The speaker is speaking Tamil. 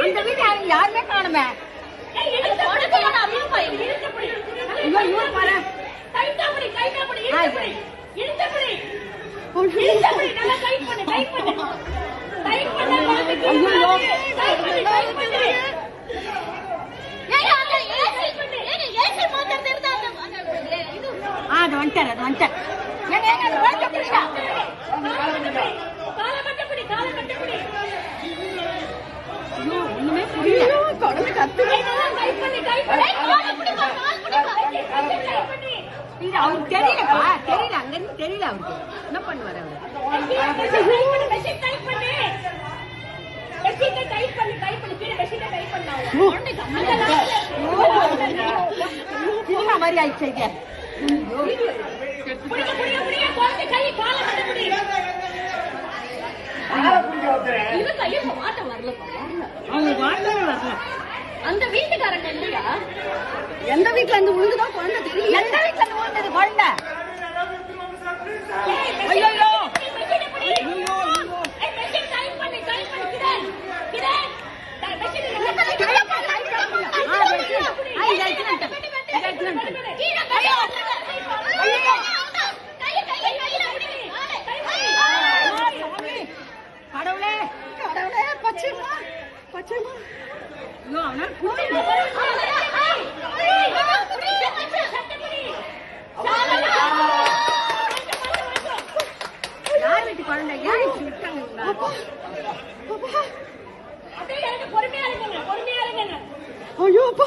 அந்த வீட்டை யாருமே காணுமே இழுத்தபடி அது வந்துட்டார் அது வந்துட்டார் ஒண்ணுமே புரியல தொடர்ந்து கத்து இது அவருக்கு தெரியலப்பா தெரியல தெரியல அவருக்கு என்ன பண்ணுவார் அவரு மாதிரி ஆயிடுச்சு அந்த வீட்டுக்காரங்க இல்லையா? எந்த வீட்டுல இருந்து விழுந்துதான் குழந்தை தெரியும் எந்த வீட்டுல இருந்து விழுந்தது குழந்தை? பொறுமையா இருங்க பொறுமையா இருங்க. ஐயோ அப்பா.